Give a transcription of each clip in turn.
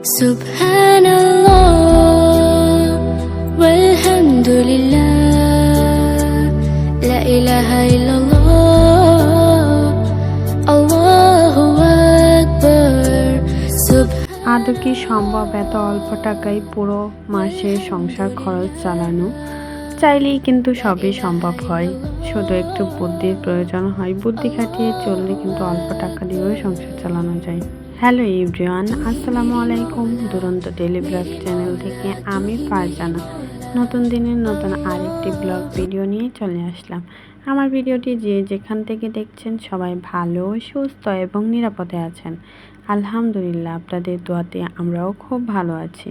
আদৌ কি সম্ভব এত অল্প টাকায় পুরো মাসে সংসার খরচ চালানো? চাইলেই কিন্তু সবই সম্ভব হয়। শুধু একটু বুদ্ধির প্রয়োজন হয়। বুদ্ধি খাটিয়ে চললে কিন্তু অল্প টাকা দিয়েও সংসার চালানো যায়। হ্যালো ইভরিওয়ান আসসালামু আলাইকুম। দুরন্ত ব্লগ চ্যানেল থেকে আমি ফারজানা। নতুন দিনের নতুন আরেকটি ব্লগ ভিডিও নিয়ে চলে আসলাম। আমার ভিডিওটি যে যেখান থেকে দেখছেন সবাই ভালো, সুস্থ এবং নিরাপদে আছেন। আলহামদুলিল্লাহ, আপনাদের দোয়াতে আমরাও খুব ভালো আছি।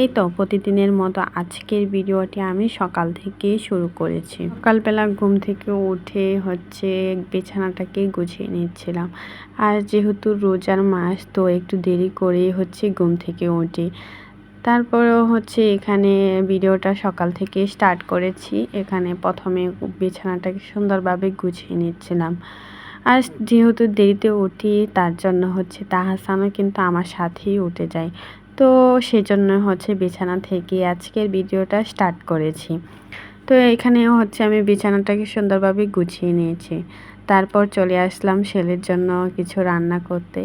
এই তো প্রতিদিনের মতো আজকের ভিডিওটি আমি সকাল থেকেই শুরু করেছি। সকালবেলা ঘুম থেকে উঠে হচ্ছে বিছানাটাকে গুছিয়ে নিচ্ছিলাম। আর যেহেতু রোজার মাস, তো একটু দেরি করেই হচ্ছে ঘুম থেকে উঠি। তারপরেও হচ্ছে এখানে ভিডিওটা সকাল থেকে স্টার্ট করেছি। এখানে প্রথমে বিছানাটাকে সুন্দরভাবে গুছিয়ে নিচ্ছিলাম। আর যেহেতু দেরিতে উঠি, তার জন্য হচ্ছে তাহাসানও কিন্তু আমার সাথেই উঠে যায়। তো সেজন্য হচ্ছে বিছানা থেকে আজকের ভিডিওটা স্টার্ট করেছি। তো এখানেও হচ্ছে আমি বিছানাটাকে সুন্দরভাবে গুছিয়ে নিয়েছি। তারপর চলে আসলাম ছেলের জন্য কিছু রান্না করতে।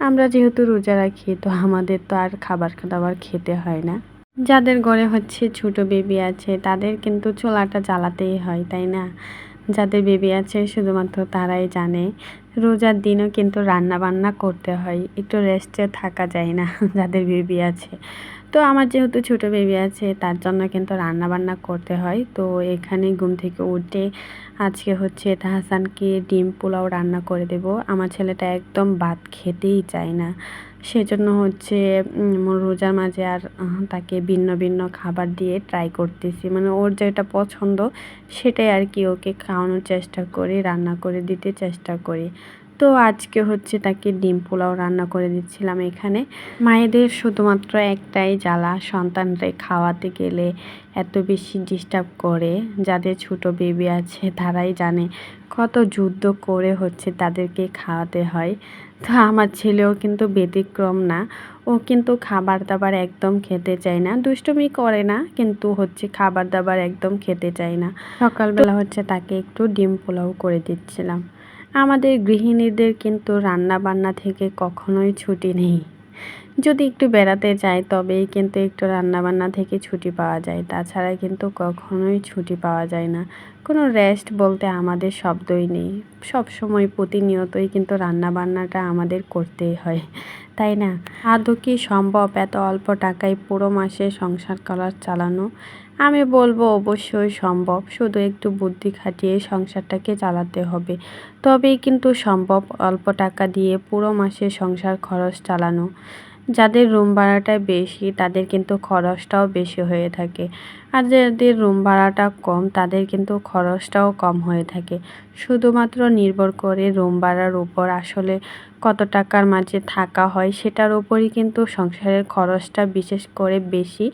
আমরা যেহেতু রোজা রাখি, তো আমাদের তো আর খাবার দাবার খেতে হয় না। যাদের ঘরে হচ্ছে ছোট বেবি আছে, তাদের কিন্তু চোলাটা জ্বালাতেই হয়, তাই না? যাদের বেবি আছে, শুধুমাত্র তারাই জানে। রোজার দিনও কিন্তু রান্না বান্না করতে হয়। একটু রেস্টে থাকা যায় না, যাদের বেবি আছে। তো আমার যেহেতু ছোট বেবি আছে, তার জন্য কিন্তু রান্না বান্না করতে হয়। তো এখানে ঘুম থেকে উঠে আজকে হচ্ছে তাহাসানকে ডিম পোলাও রান্না করে দেব। আমার ছেলেটা একদম ভাত খেতেই চায় না। সেজন্য হচ্ছে রোজার মাঝে আর তাকে ভিন্ন ভিন্ন খাবার দিয়ে ট্রাই করতেছি। মানে ওর যেটা পছন্দ সেটাই আর কি ওকে খাওয়ানোর চেষ্টা করি, রান্না করে দিতে চেষ্টা করি। তো আজকে হচ্ছে তাকে ডিম পোলাও রান্না করে দিচ্ছিলাম এখানে। মায়েদের শুধুমাত্র একটাই জ্বালা সন্তানরে খাওয়াতে গেলে এত বেশি ডিস্টার্ব করে। যাদের ছোট বেবি আছে, তারাই জানে কত যুদ্ধ করে হচ্ছে তাদেরকে খাওয়াতে হয়। তো আমার ছেলেও কিন্তু ব্যতিক্রম না। ও কিন্তু খাবার দাবার একদম খেতে চায় না। দুষ্টুমি করে না, কিন্তু হচ্ছে খাবার দাবার একদম খেতে চায় না। সকালবেলা হচ্ছে তাকে একটু ডিম পোলাও করে দিচ্ছিলাম। আমাদের গৃহিণীদের কিন্তু রান্না বান্না থেকে কখনোই ছুটি নেই। যদি একটু বেড়াতে যাই, তবেই কিন্তু একটু রান্নাবান্না থেকে ছুটি পাওয়া যায়। তাছাড়া কিন্তু কখনোই ছুটি পাওয়া যায় না। কোনো রেস্ট বলতে আমাদের শব্দই নেই। সব সময় প্রতিনিয়তই কিন্তু রান্নাবান্নাটা আমাদের করতেই হয়, তাই না? আদৌ কি সম্ভব এত অল্প টাকায় পুরো মাসে সংসার করার চালানো? আমি বলব অবশ্যই সম্ভব। শুধু একটু বুদ্ধি খাটিয়ে সংসারটাকে চালাতে হবে। তবেই কিন্তু সম্ভব অল্প টাকা দিয়ে পুরো মাসে সংসার খরচ চালানো। যাদের রুম ভাড়াটা বেশি, তাদের কিন্তু খরচটাও বেশি হয়ে থাকে। আর যাদের রুম ভাড়াটা কম, তাদের কিন্তু খরচটাও কম হয়ে থাকে। শুধুমাত্র নির্ভর করে রুম ভাড়ার উপর আসলে কত টাকার মাঝে থাকা হয়, সেটার উপরই কিন্তু সংসারের খরচটা বিশেষ করে বেশি।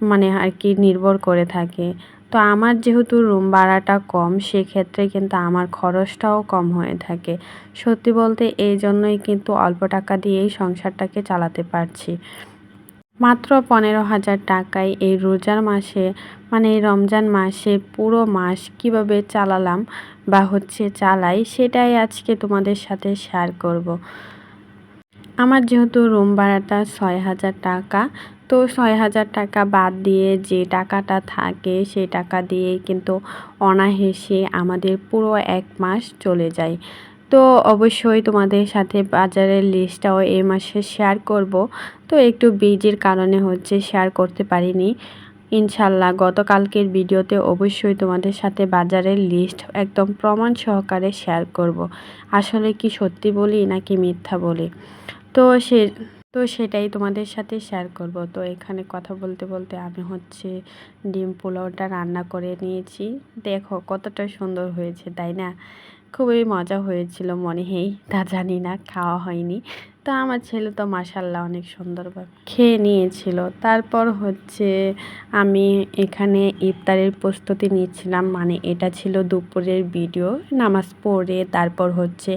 মানে আর কি নির্ভর করে থাকে। তো আমার যেহেতু রুম ভাড়াটা কম, সেক্ষেত্রে কিন্তু আমার খরচটাও কম হয়ে থাকে। সত্যি বলতে এই জন্যই কিন্তু অল্প টাকা দিয়েই সংসারটাকে চালাতে পারছি। মাত্র পনেরো হাজার টাকায় এই রোজার মাসে মানে এই রমজান মাসে পুরো মাস কীভাবে চালালাম বা হচ্ছে চালাই, সেটাই আজকে তোমাদের সাথে শেয়ার করব। আমার যেহেতু রুম ভাড়াটা ছয় হাজার টাকা তো ছয় হাজার টাকা বাদ দিয়ে যে টাকাটা থাকে সেই টাকা দিয়ে কিন্তু অনায়াসে আমাদের পুরো এক মাস চলে যায়। তো অবশ্যই তোমাদের সাথে বাজারের লিস্টটাও এই মাসে শেয়ার করব। তো একটু বিজির কারণে হচ্ছে শেয়ার করতে পারিনি। ইনশাল্লাহ গতকালকের ভিডিওতে অবশ্যই তোমাদের সাথে বাজারের লিস্ট একদম প্রমাণ সহকারে শেয়ার করব। আসলে কি সত্যি বলি নাকি মিথ্যা বলি? তো সে তো সেটাই তোমাদের সাথে শেয়ার করব। তো এখানে কথা বলতে বলতে আমি হচ্ছে ডিম পোলাওটা রান্না করে নিয়েছি। দেখো কতটা সুন্দর হয়েছে, তাই না? খুবই মজা হয়েছিল মনে হেই তা জানি না, খাওয়া হয়নি। তো আমার ছেলে তো মাসাল্লাহ অনেক সুন্দরভাবে খেয়ে নিয়েছিল। তারপর হচ্ছে আমি এখানে ইফতারের প্রস্তুতি নিচ্ছিলাম মানে এটা ছিল দুপুরের ভিডিও নামাজ পড়ে, তারপর হচ্ছে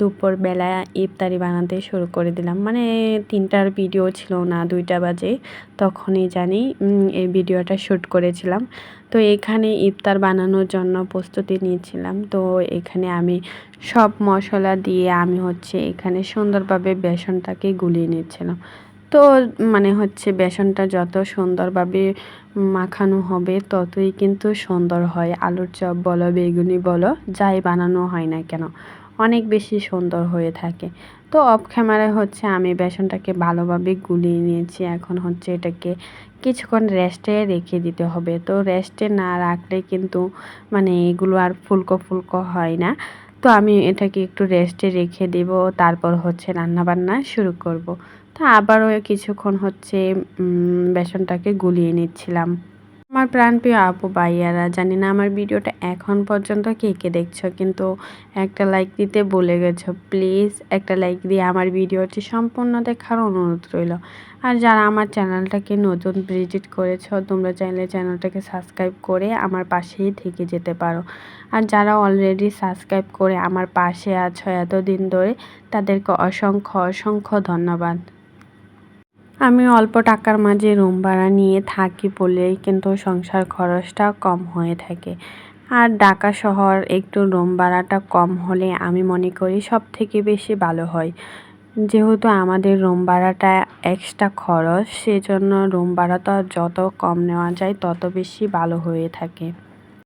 দুপুরবেলা ইফতারি বানাতে শুরু করে দিলাম। মানে তিনটার ভিডিও ছিল না, দুইটা বাজে, তখনই জানি এই ভিডিওটা শ্যুট করেছিলাম। তো এখানে ইফতার বানানোর জন্য প্রস্তুতি নিয়েছিলাম। তো এখানে আমি সব মশলা দিয়ে আমি হচ্ছে এখানে সুন্দরভাবে বেসনটাকে গুলিয়ে নিচ্ছিলাম। তো মানে হচ্ছে বেসনটা যত সুন্দরভাবে মাখানো হবে, ততই কিন্তু সুন্দর হয়। আলুর চপ বলো, বেগুনি বলো, যাই বানানো হয় না কেন। অনেক বেশি সুন্দর হয়ে থাকে। তো অফ ক্যামেরায় হচ্ছে আমি বেসনটাকে ভালোভাবে গুলিয়ে নিয়েছি। এখন হচ্ছে এটাকে কিছুক্ষণ রেস্টে রেখে দিতে হবে। তো রেস্টে না রাখলে কিন্তু মানে এগুলো আর ফুলকো ফুলকো হয় না। তো আমি এটাকে একটু রেস্টে রেখে দেব। তারপর হচ্ছে রান্নাবান্না শুরু করব। তো আবারও কিছুক্ষণ হচ্ছে বেসনটাকে গুলিয়ে নিচ্ছিলাম। আমার প্রাণপ্রিয় আপু ভাইয়ারা, জানি না আমার ভিডিওটা এখন পর্যন্ত কে কে দেখছ, কিন্তু একটা লাইক দিতে বলে গেছো। প্লিজ একটা লাইক দিয়ে আমার ভিডিওটি সম্পূর্ণ দেখার অনুরোধ রইল। আর যারা আমার চ্যানেলটাকে নতুন ভিজিট করেছ, তোমরা চাইলে চ্যানেলটাকে সাবস্ক্রাইব করে আমার পাশেই থেকে যেতে পারো। আর যারা অলরেডি সাবস্ক্রাইব করে আমার পাশে আছো এতদিন ধরে, তাদেরকে অসংখ্য অসংখ্য ধন্যবাদ। আমি অল্প টাকার মাঝে রুম ভাড়া নিয়ে থাকি বলেই কিন্তু সংসার খরচটা কম হয়ে থাকে। আর ঢাকা শহর একটু রুম ভাড়াটা কম হলে আমি মনে করি সব থেকে বেশি ভালো হয়। যেহেতু আমাদের রুম ভাড়াটা এক্সট্রা খরচ, সেজন্য রুম ভাড়াটা যত কম নেওয়া যায় তত বেশি ভালো হয়ে থাকে।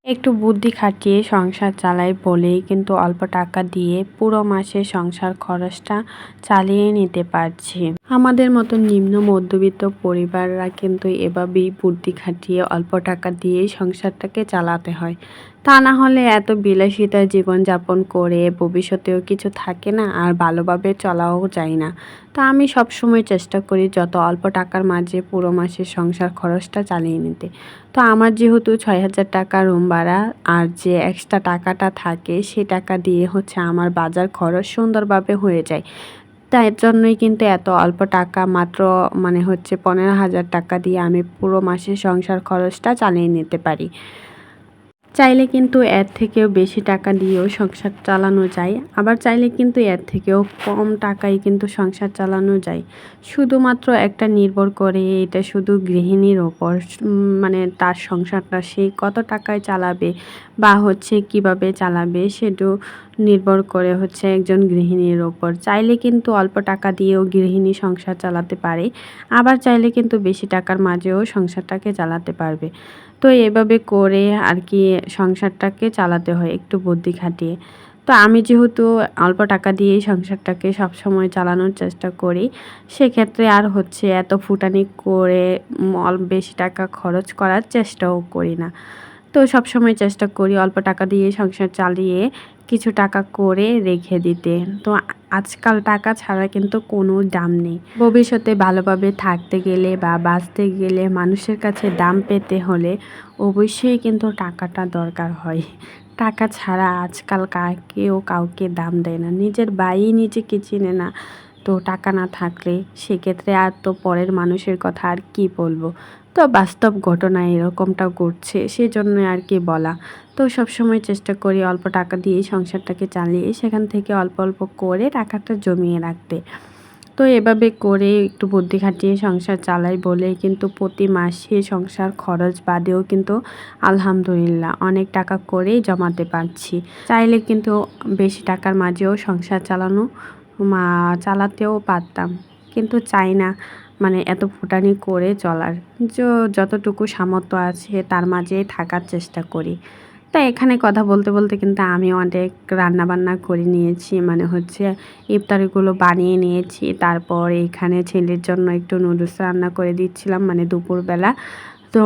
একটু বুদ্ধি খাটিয়ে সংসার চালাই বলেই কিন্তু অল্প টাকা দিয়ে পুরো মাসে সংসার খরচটা চালিয়ে নিতে পারছি। আমাদের মতো নিম্ন মধ্যবিত্ত পরিবাররা কিন্তু এভাবেই বুদ্ধি খাটিয়ে অল্প টাকা দিয়েই সংসারটাকে চালাতে হয়। তা না হলে এত বিলাসিতা জীবনযাপন করে ভবিষ্যতেও কিছু থাকে না আর ভালোভাবে চলাও যায় না। তা আমি সব সময় চেষ্টা করি যত অল্প টাকার মাঝে পুরো মাসের সংসার খরচটা চালিয়ে নিতে। তো আমার যেহেতু ছয় হাজার টাকা রুম ভাড়া আর যে এক্সট্রা টাকাটা থাকে সে টাকা দিয়ে হচ্ছে আমার বাজার খরচ সুন্দরভাবে হয়ে যায়। তাই জন্যই কিন্তু এত অল্প টাকা মাত্র মানে হচ্ছে পনেরো হাজার টাকা দিয়ে আমি পুরো মাসের সংসার খরচটা চালিয়ে নিতে পারি। চাইলে কিন্তু এর থেকেও বেশি টাকা দিয়েও সংসার চালানো যায়, আবার চাইলে কিন্তু এর থেকেও কম টাকায় কিন্তু সংসার চালানো যায়। শুধুমাত্র একটা নির্ভর করে এটা শুধু গৃহিণীর ওপর মানে তার সংসারটা সে কত টাকায় চালাবে বা হচ্ছে কীভাবে চালাবে সেটু নির্ভর করে হচ্ছে একজন গৃহিণীর ওপর। চাইলে কিন্তু অল্প টাকা দিয়েও গৃহিণী সংসার চালাতে পারে, আবার চাইলে কিন্তু বেশি টাকার মাঝেও সংসারটাকে চালাতে পারবে। তো এভাবে করে আর কি সংসারটাকে চালাতে হয়, একটু বুদ্ধি খাটিয়ে। তো আমি যেহেতু অল্প টাকা দিয়েই সংসারটাকে সবসময় চালানোর চেষ্টা করি, সেক্ষেত্রে আর হচ্ছে এত ফুটানি করে বেশি টাকা খরচ করার চেষ্টাও করি না। তো সবসময় চেষ্টা করি অল্প টাকা দিয়ে সংসার চালিয়ে কিছু টাকা করে রেখে দিতে। তো আজকাল টাকা ছাড়া কিন্তু কোনো দাম নেই। ভবিষ্যতে ভালোভাবে থাকতে গেলে বা বাঁচতে গেলে মানুষের কাছে দাম পেতে হলে অবশ্যই কিন্তু টাকাটা দরকার হয়। টাকা ছাড়া আজকাল কাকেও কাউকে দাম দেয় না। নিজের বাই নিজেকে চিনে না? তো টাকা না থাকলে সেক্ষেত্রে আর তো পরের মানুষের কথা আর কি বলব? তো বাস্তব ঘটনা এরকমটা ঘটছে সেই সেজন্য আর কি বলা। তো সবসময় চেষ্টা করি অল্প টাকা দিয়ে সংসারটাকে চালিয়ে সেখান থেকে অল্প অল্প করে টাকাটা জমিয়ে রাখতে। তো এভাবে করে একটু বুদ্ধি খাটিয়ে সংসার চালাই বলে কিন্তু প্রতি মাসে সংসার খরচ বাদেও কিন্তু আলহামদুলিল্লাহ অনেক টাকা করেই জমাতে পারছি। চাইলে কিন্তু বেশি টাকার মাঝেও সংসার চালানো, মা চালাতেও পারতাম। কিন্তু চাই না। মানে এত ফুটানি করে চলার যতটুকু সামর্থ্য আছে তার মাঝেই থাকার চেষ্টা করি। তাই এখানে কথা বলতে বলতে কিন্তু আমি অনেক রান্না বান্না করে নিয়েছি মানে হচ্ছে ইফতারিগুলো বানিয়ে নিয়েছি। তারপর এখানে ছেলের জন্য একটু নুডলস রান্না করে দিচ্ছিলাম মানে দুপুরবেলা। তো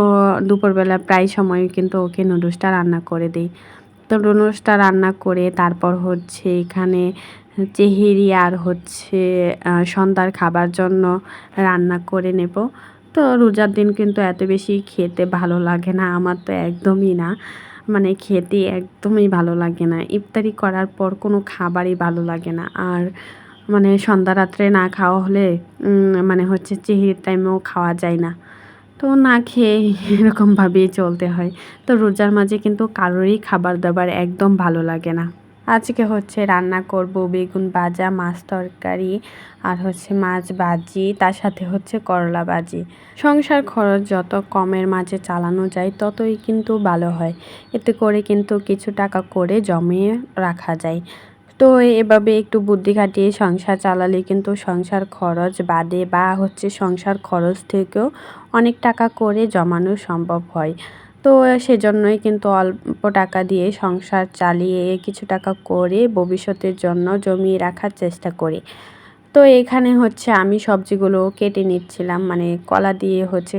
দুপুরবেলা প্রায় সময় কিন্তু ওকে নুডলসটা রান্না করে দিই। তো নুডলসটা রান্না করে তারপর হচ্ছে এখানে চেহেরি আর হচ্ছে সন্ধ্যার খাবার জন্য রান্না করে নেব। তো রোজার দিন কিন্তু এত বেশি খেতে ভালো লাগে না, আমার তো একদমই না। মানে খেতে একদমই ভালো লাগে না। ইফতারি করার পর কোনো খাবারই ভালো লাগে না। আর মানে সন্ধ্যা রাত্রে না খাওয়া হলে মানে হচ্ছে চেহির টাইমেও খাওয়া যায় না। তো না খেয়ে এরকমভাবেই চলতে হয়। তো রোজার মাঝে কিন্তু কারোরই খাবার দাবার একদম ভালো লাগে না। আজকে হচ্ছে রান্না করব বেগুন ভাজা, মাছ তরকারি আর হচ্ছে মাছ ভাজি, তার সাথে হচ্ছে করলা ভাজি। সংসার খরচ যত কমের মাঝে চালানো যায় ততই কিন্তু ভালো হয়। এতে করে কিন্তু কিছু টাকা করে জমিয়ে রাখা যায়। তো এভাবে একটু বুদ্ধি খাটিয়ে সংসার চালালে কিন্তু সংসার খরচ বাদে বা হচ্ছে সংসার খরচ থেকেও অনেক টাকা করে জমানো সম্ভব হয়। তো সেজন্যই কিন্তু অল্প টাকা দিয়ে সংসার চালিয়ে কিছু টাকা করে ভবিষ্যতের জন্য জমিয়ে রাখার চেষ্টা করি। তো এখানে হচ্ছে আমি সবজিগুলো কেটে নিচ্ছিলাম মানে কলা দিয়ে হচ্ছে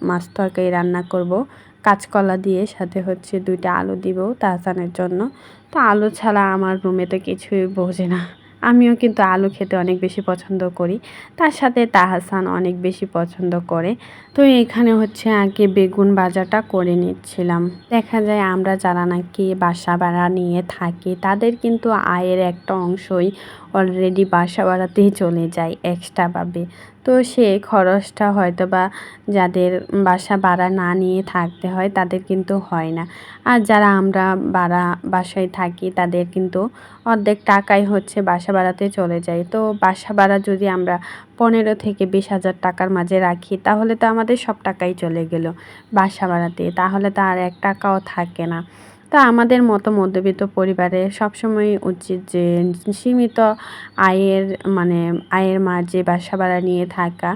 মাছ তরকারি রান্না করব। কাঁচকলা দিয়ে সাথে হচ্ছে দুইটা আলু দিব তাহসানের জন্য। তো আলু ছাড়া আমার রুমে তো কিছুই বোঝে না। আমিও কিন্তু আলু খেতে অনেক বেশি পছন্দ করি। তার সাথে তাহাসান অনেক বেশি পছন্দ করে। তো এখানে হচ্ছে আগে বেগুন বাজাটা করে নিচ্ছিলাম। দেখা যায় আমরা যারা নাকি বাসা ভাড়া নিয়ে থাকি, তাদের কিন্তু আয়ের একটা অংশই অলরেডি বাসা ভাড়াতেই চলে যায় এক্সট্রাভাবে তো সে খরচটা হয়তো বা যাদের বাসা ভাড়া না নিয়ে থাকতে হয় তাদের কিন্তু হয় না। আর যারা আমরা ভাড়া বাসায় থাকি তাদের কিন্তু অর্ধেক টাকাই হচ্ছে বাসা ভাড়াতে চলে যায়। তো বাসা ভাড়া যদি আমরা পনেরো থেকে বিশ হাজার টাকার মাঝে রাখি তাহলে তো আমাদের সব টাকাই চলে গেল বাসা ভাড়াতে। তাহলে তো আর এক টাকাও থাকে না। তা আমাদের মতো মধ্যবিত্ত পরিবারে সবসময় উচিত যে সীমিত আয়ের মানে আয়ের মাঝে বাসা ভাড়া নিয়ে থাকা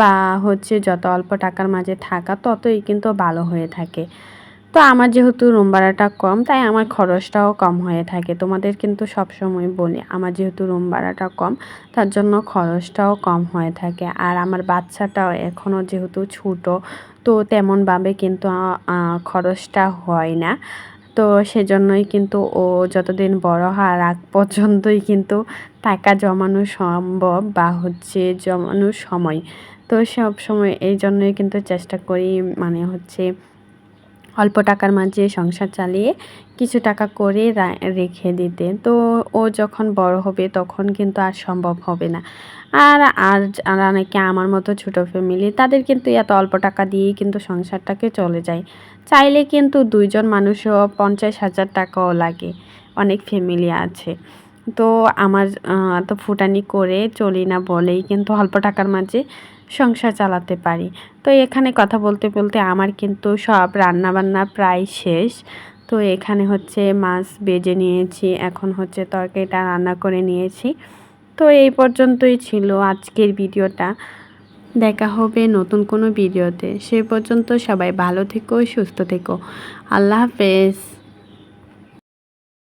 বা হচ্ছে যত অল্প টাকার মাঝে থাকা ততই কিন্তু ভালো হয়ে থাকে। তো আমার যেহেতু রুম ভাড়াটা কম, তাই আমার খরচটাও কম হয়ে থাকে। তোমাদের কিন্তু সবসময় বলি, আমার যেহেতু রুম ভাড়াটা কম, তার জন্য খরচটাও কম হয়ে থাকে। আর আমার বাচ্চাটাও এখনও যেহেতু ছোটো, তো তেমনভাবে কিন্তু খরচটা হয় না। তো সেজন্যই কিন্তু ও যতদিন বড় হওয়ার আগ পর্যন্তই কিন্তু টাকা জমানো সম্ভব বা হচ্ছে জমানোর সময়। তো সব সময় এই জন্যই কিন্তু চেষ্টা করি মানে হচ্ছে অল্প টাকার মাঝে সংসার চালিয়ে কিছু টাকা করে রেখে দিতে। তো ও যখন বড় হবে তখন কিন্তু আর সম্ভব হবে না। আর আর যারা নাকি আমার মতো ছোটো ফ্যামিলি তাদের কিন্তু এত অল্প টাকা দিয়েই কিন্তু সংসারটাকে চলে যায়। চাইলে কিন্তু দুইজন মানুষও পঞ্চাশ হাজার টাকাও লাগে। অনেক ফ্যামিলি আছে। তো আমার তো ফুটানি করে চলি না বলেই কিন্তু অল্প টাকার মাঝে সংসার চালাতে পারি। তো এখানে কথা বলতে বলতে আমার কিন্তু সব রান্না বান্না প্রায় শেষ। তো এখানে হচ্ছে মাছ বেজে নিয়েছি, এখন হচ্ছে তরকারিটা রান্না করে নিয়েছি। তো এই পর্যন্তই ছিল আজকের ভিডিওটা। দেখা হবে নতুন কোনো ভিডিওতে। সে পর্যন্ত সবাই ভালো থেকো, সুস্থ থেকো। আল্লাহ হাফেজ।